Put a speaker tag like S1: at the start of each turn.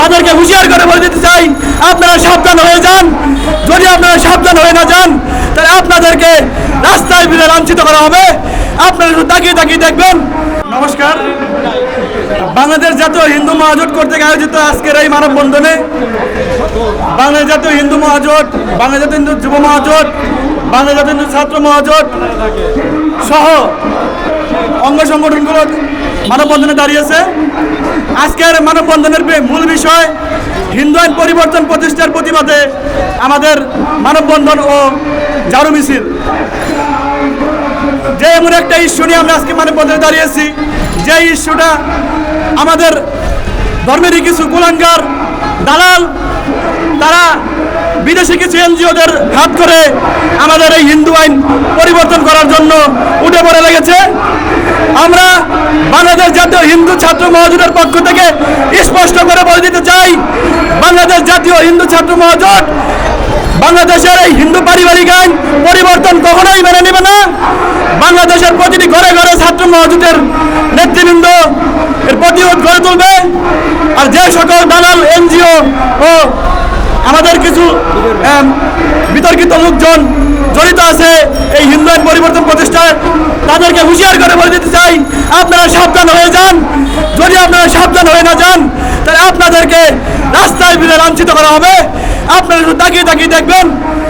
S1: তাদেরকে হুঁশিয়ার করে বলে দিতে চাই, আপনারা সাবধান হয়ে যান। যদি আপনারা সাবধান হয়ে না যান, তাহলে আপনাদেরকে রাস্তায় ফিরে লাঞ্ছিত করা হবে। আপনারা তাকিয়ে তাকিয়ে দেখবেন। নমস্কার। বাংলাদেশ জাতীয় হিন্দু মহাজোট কর্তৃক আয়োজিত আজকের এই মানববন্ধনে বাংলাদেশ জাতীয় হিন্দু মহাজোট, বাংলাদেশ জাতীয় হিন্দু যুব মহাজোট, বাংলাদেশ জাতীয় হিন্দু ছাত্র মহাজোট সহ অঙ্গ সংগঠনগুলো মানববন্ধনে দাঁড়িয়েছে। আজকের মানববন্ধনের মূল বিষয়, হিন্দু আইন পরিবর্তন প্রতিষ্ঠার প্রতিবাদে আমাদের মানববন্ধন ও জারু মিছিল। যে এমন একটা ইস্যু নিয়ে আমরা আজকে মানববন্ধনে দাঁড়িয়েছি, যে ইস্যুটা আমাদের ধর্মেরই কিছু কুলাঙ্গার, দালাল, তারা বিদেশি কিছু এনজিওদের হাত করে আমাদের এই হিন্দু আইন পরিবর্তন করার জন্য উঠে পড়ে লেগেছে। আমরা বাংলাদেশ জাতীয় হিন্দু ছাত্র মহাজোটের পক্ষ থেকে স্পষ্ট করে বলে দিতে চাই, বাংলাদেশ জাতীয় হিন্দু ছাত্র মহাজোট, বাংলাদেশের এই হিন্দু পারিবারিক আইন পরিবর্তন কখনোই মেনে নেবে না। বাংলাদেশের প্রতিটি ঘরে ঘরে ছাত্র মহাজোটের নেতৃবৃন্দ এর প্রতিরোধ গড়ে তুলবে। আর যে সকল দালাল, এনজিও ও আমাদের কিছু বিতর্কিত লোকজন জড়িত আছে এই হিন্দু আইন পরিবর্তন প্রতিষ্ঠায় তাদেরকে হুঁশিয়ার করে বলে দিতে চাই, আপনারা সাবধান হয়ে যান। যদি আপনারা সাবধান হয়ে না যান, তাহলে আপনাদেরকে রাস্তায় ফিরে লাঞ্ছিত করা হবে। আপনারা তাকিয়ে তাকিয়ে দেখবেন